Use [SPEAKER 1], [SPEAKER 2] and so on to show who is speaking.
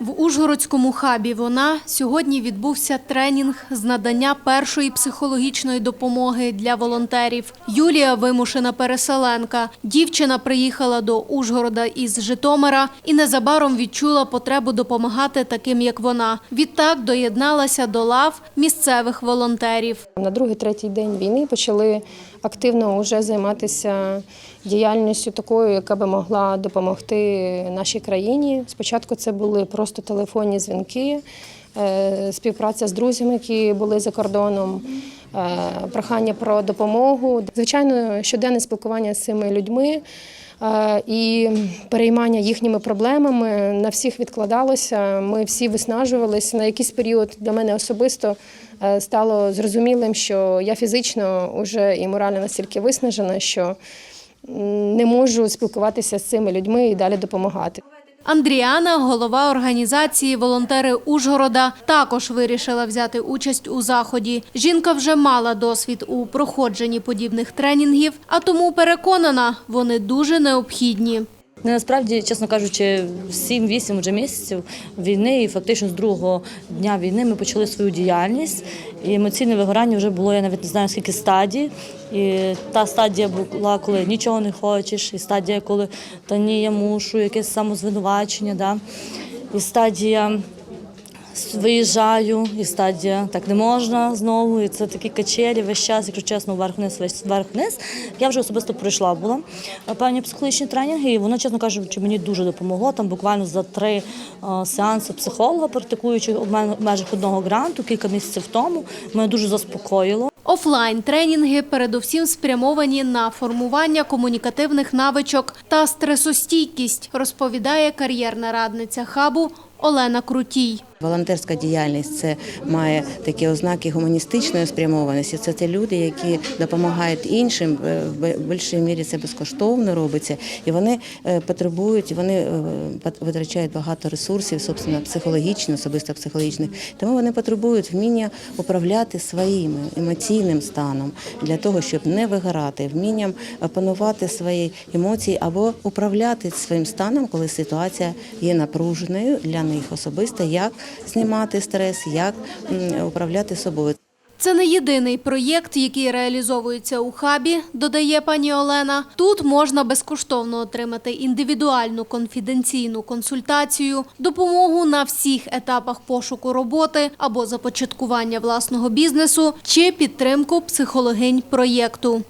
[SPEAKER 1] В Ужгородському хабі вона сьогодні відбувся тренінг з надання першої психологічної допомоги для волонтерів. Юлія вимушена переселенка. Дівчина приїхала до Ужгорода із Житомира і незабаром відчула потребу допомагати таким, як вона. Відтак доєдналася до лав місцевих волонтерів.
[SPEAKER 2] На другий, третій день війни почали активно вже займатися діяльністю такою, яка би могла допомогти нашій країні. Спочатку це були просто телефонні дзвінки, е, співпраця з друзями, які були за кордоном, е, прохання про допомогу. Звичайно, щоденне спілкування з цими людьми. е, І переймання їхніми проблемами на всіх відкладалося. Ми всі виснажувалися. На якийсь період для мене особисто стало зрозумілим, що я фізично вже і морально настільки виснажена, що не можу спілкуватися з цими людьми і далі допомагати.
[SPEAKER 1] Андріана, голова організації Волонтери Ужгорода, також вирішила взяти участь у заході. Жінка вже мала досвід у проходженні подібних тренінгів, а тому переконана, вони дуже необхідні.
[SPEAKER 3] Ну, Насправді, чесно кажучи, 7-8 вже місяців війни, і фактично з другого дня війни ми почали свою діяльність. І емоційне вигорання вже було, я навіть не знаю скільки стадій. І та стадія була, коли нічого не хочеш, і стадія, коли та ні, я мушу, якесь самозвинувачення. Да? І стадія виїжджаю, і стадія так не можна знову. І це такі качелі весь час, якщо чесно, вверх-вниз, весь вверх-вниз. Я вже особисто пройшла була е, певні психологічні тренінги, і воно, чесно кажучи, мені дуже допомогло. Там буквально за три е, сеанси психолога, практикуючи в межах одного гранту, кілька місяців тому, мене дуже заспокоїло.
[SPEAKER 1] Офлайн тренінги передусім спрямовані на формування комунікативних навичок та стресостійкість, розповідає кар'єрна радниця хабу Олена Крутій.
[SPEAKER 4] Волонтерська діяльність це має такі ознаки гуманістичної спрямованості. Це ті люди, які допомагають іншим. е, В більшій мірі це безкоштовно робиться, і вони е, потребують, вони е, витрачають багато ресурсів, собственно, психологічно, особисто психологічних. Тому вони потребують вміння управляти своїм емоційним станом для того, щоб не вигорати, вмінням опанувати свої емоції або управляти своїм станом, коли ситуація є напруженою для них особисто, як знімати стрес, як управляти собою.
[SPEAKER 1] Це не єдиний проєкт, який реалізовується у хабі, додає пані Олена. Тут можна безкоштовно отримати індивідуальну конфіденційну консультацію, допомогу на всіх етапах пошуку роботи або започаткування власного бізнесу чи підтримку психологинь проєкту.